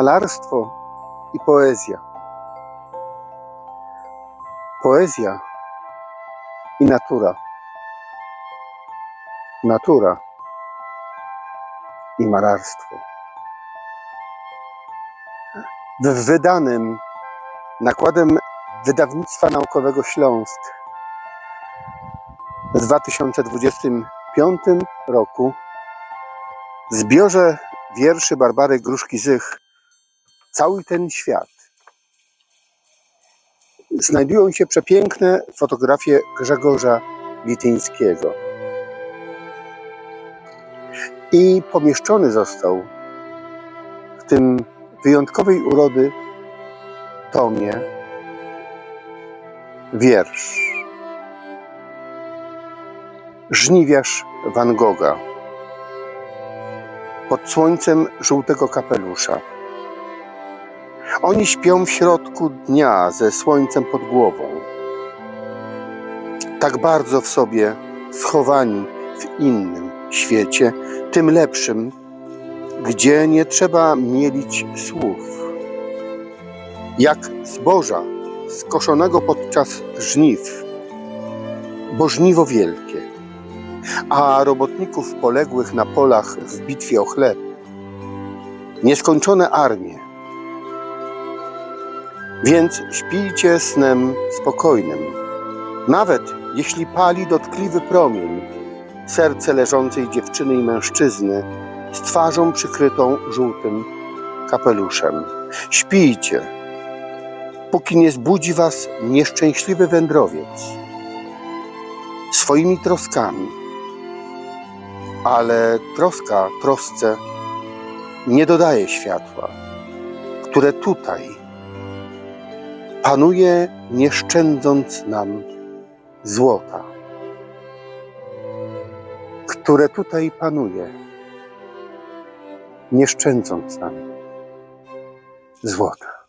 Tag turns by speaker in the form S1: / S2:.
S1: malarstwo i poezja. Poezja i natura. Natura i malarstwo. W wydanym nakładem Wydawnictwa Naukowego Śląsk w 2025 roku zbiorze wierszy Barbary Gruszki-Zych Cały ten świat znajdują się przepiękne fotografie Grzegorza Lityńskiego. I pomieszczony został w tym wyjątkowej urody tomie wiersz Żniwiarz Van Gogha pod słońcem żółtego kapelusza. Oni śpią w środku dnia ze słońcem pod głową. Tak bardzo w sobie schowani w innym świecie, tym lepszym, gdzie nie trzeba mielić słów. Jak zboża skoszonego podczas żniw, bo żniwo wielkie, a robotników poległych na polach w bitwie o chleb, nieskończone armie, więc śpijcie snem spokojnym. Nawet jeśli pali dotkliwy promień serce leżącej dziewczyny i mężczyzny z twarzą przykrytą żółtym kapeluszem. Śpijcie, póki nie zbudzi was nieszczęśliwy wędrowiec swoimi troskami. Ale troska trosce nie dodaje światła, które tutaj panuje, nie szczędząc nam złota, które tutaj panuje, nie szczędząc nam złota.